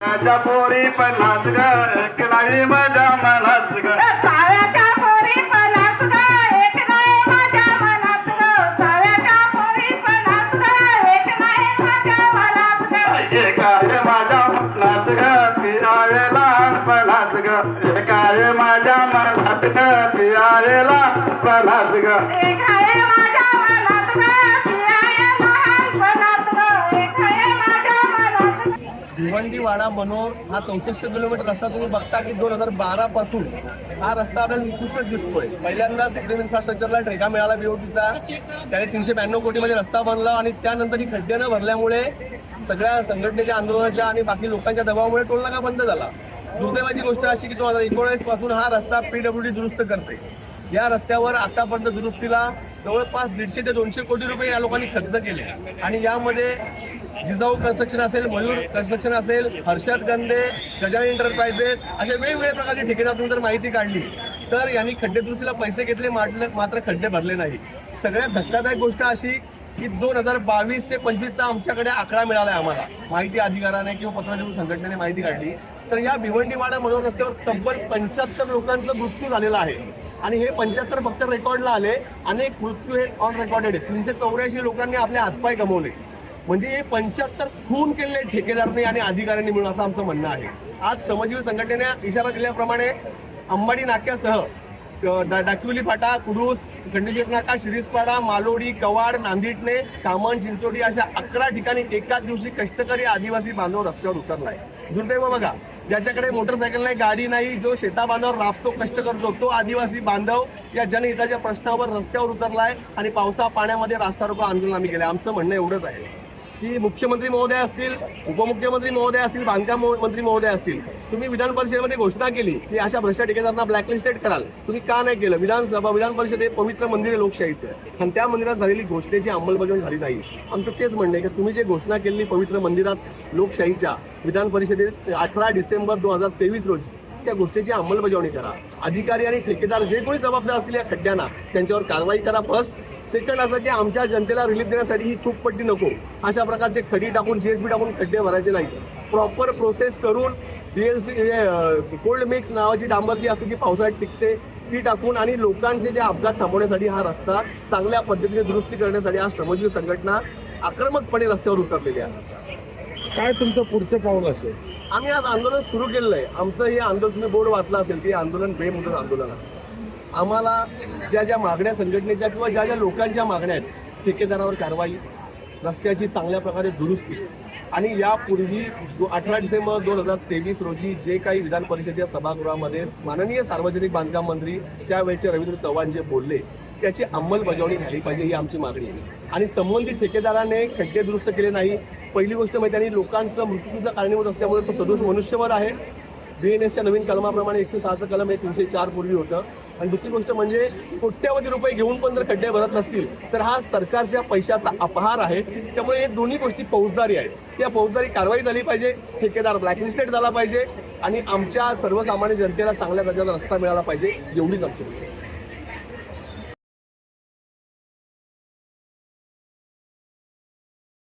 माझ्या पोरी पन्नास ग एक नाही माझ्या मनात ग. चाव्याच्या पोरी पणास ग एक नाही माझ्या मनात ग. चाव्याच्या पोरी पणास ग एक नाही माझ्या मनात ग. एक आहे माझ्या ग? ती आहे लहानपणात ग. एक आहे माझ्या मनात ग? ती आहे लहानपणात ग. एक आहे भिवंडीवाडा मनोर हा चौसष्ट किलोमीटर रस्ता तुम्ही बघता की दोन हजार बारा पासून हा रस्ता आपल्याला निकृष्ट दिसतोय. पहिल्यांदा सुप्रीम इन्फ्रास्ट्रक्चरला ठेका मिळाला बीओटीचा त्याने तीनशे ब्याण्णव कोटीमध्ये रस्ता बनला आणि त्यानंतर ही खड्डे न भरल्यामुळे सगळ्या संघटनेच्या आंदोलनाच्या आणि बाकी लोकांच्या दबावामुळे टोल नाका बंद झाला. दुर्दैवाची गोष्ट अशी की दोन हजार एकोणीसपासून हा रस्ता पीडब्ल्यूडी दुरुस्त करते. या रस्त्यावर आतापर्यंत दुरुस्तीला जवळपास दीडशे ते दोनशे कोटी रुपये या लोकांनी खर्च केले. आणि यामध्ये जिजाऊ कन्स्ट्रक्शन असेल मयूर कन्स्ट्रक्शन असेल हर्षद गंदे गजानन एंटरप्राइजेस अशा वेगवेगळ्या प्रकारचे ठेकेदारातून जर माहिती काढली तर यांनी खड्डे दुरुस्तीला पैसे घेतले मात्र मात्र खड्डे भरले नाही सगळ्यात धक्कादायक गोष्ट अशी की दोन हजार बावीस ते पंचवीसचा आमच्याकडे आकडा मिळाला आहे आम्हाला. माहिती अधिकाराने किंवा पत्रकार संघटनेने माहिती काढली. तर या भिवंडीवाडा मनोर रस्त्यावर तब्बल पंच्याहत्तर लोकांचा मृत्यू झालेला आहे. आणि हे पंच्याहत्तर फक्त रेकॉर्डला आले. अनेक मृत्यू हे ऑन रेकॉर्डेड तीनशे चौऱ्याऐंशी लोकांनी आपले हातपाय गमावले. म्हणजे हे पंच्याहत्तर खून केलेले ठेकेदारांनी आणि अधिकाऱ्यांनी मिळून असं आमचं म्हणणं आहे. आज श्रमजीवी संघटनेने इशारा दिल्याप्रमाणे अंबाडी नाक्यासह डा- डाकिवली फाटा कुडूस खंडेश्वर नाका शिरीसपाडा मालोडी कवाड नांदिटणे कामन चिंचोडी अशा अकरा ठिकाणी एकाच दिवशी कष्टकरी आदिवासी बांधव रस्त्यावर उतरलाय. दुर्दैव बघा ज्याच्याकडे मोटरसायकल नाही गाडी नाही जो शेता बांधावर राबतो कष्ट करतो तो आदिवासी बांधव या जनहिताच्या प्रश्नावर रस्त्यावर उतरलाय आणि पावसा पाण्यामध्ये रास्ता रोको आंदोलन आम्ही केलं आमचं म्हणणं एवढंच आहे. की मुख्यमंत्री महोदय असतील उपमुख्यमंत्री महोदय असतील बांधकाम मंत्री महोदय असतील तुम्ही विधान परिषदेमध्ये घोषणा केली की अशा भ्रष्ट ठेकेदारांना ब्लॅकलिस्टेड कराल. तुम्ही का नाही केलं? विधानसभा विधान परिषद हे पवित्र मंदिर आहे लोकशाहीचं आणि त्या मंदिरात झालेली घोषणेची अंमलबजावणी झाली नाही. आमचं तेच म्हणणं आहे की तुम्ही जे घोषणा केलेली पवित्र मंदिरात लोकशाहीच्या विधान परिषदेत अठरा डिसेंबर दोन हजार तेवीस रोजी त्या गोष्टीची अंमलबजावणी करा. अधिकारी आणि ठेकेदार जे कोणी जबाबदार असतील या खड्ड्यांना त्यांच्यावर कारवाई करा फर्स्ट सेकंड असं की आमच्या जनतेला रिलीफ देण्यासाठी ही चूक पट्टी नको. अशा प्रकारचे खडी टाकून जीएसबी टाकून खड्डे भरायचे नाही प्रॉपर प्रोसेस करून डीएलसी कोल्ड मिक्स नावाची डांबर जी असते ती पावसाळ्यात टिकते ती टाकून आणि लोकांचे जे अपघात थांबवण्यासाठी हा रस्ता चांगल्या पद्धतीने दुरुस्ती करण्यासाठी आज श्रमजीवी संघटना आक्रमकपणे रस्त्यावर उतरलेली आहे. काय तुमचं पुढचं पाऊल असेल? आम्ही आज आंदोलन सुरू केलेलं आहे. आमचं हे आंदोलन तुम्ही बोर्ड वाचला असेल की हे आंदोलन बेमुदत आंदोलन आहे. आम्हाला ज्या ज्या मागण्या संघटनेच्या किंवा ज्या ज्या लोकांच्या मागण्या आहेत ठेकेदारावर कारवाई रस्त्याची चांगल्या प्रकारे दुरुस्ती. आणि यापूर्वी दो अठरा डिसेंबर दोन हजार तेवीस रोजी जे काही विधान परिषदेच्या सभागृहामध्ये माननीय सार्वजनिक बांधकाम मंत्री त्यावेळेचे रवींद्र चव्हाण जे बोलले त्याची अंमलबजावणी झाली पाहिजे ही आमची मागणी आहे. आणि संबंधित ठेकेदाराने खड्डे दुरुस्त केले नाही. पहिली गोष्ट म्हणजे त्यांनी लोकांचं मृत्यूचं कारणीभूत असल्यामुळे तो सदोष मनुष्यबळ आहे. बी एन एसच्या नवीन कलमाप्रमाणे एकशे सहाचं कलम हे तीनशे चार पूर्वी होतं. आणि दुसरी गोष्ट म्हणजे कोट्यावधी रुपये घेऊन पण जर खड्डे भरत नसतील तर हा सरकारच्या पैशाचा अपहार आहे. त्यामुळे हे दोन्ही गोष्टी फौजदारी आहेत. या फौजदारी कारवाई झाली पाहिजे ठेकेदार ब्लॅकलिस्टेड झाला पाहिजे आणि आमच्या सर्वसामान्य जनतेला चांगल्या दर्जाचा रस्ता मिळाला पाहिजे एवढीच आमची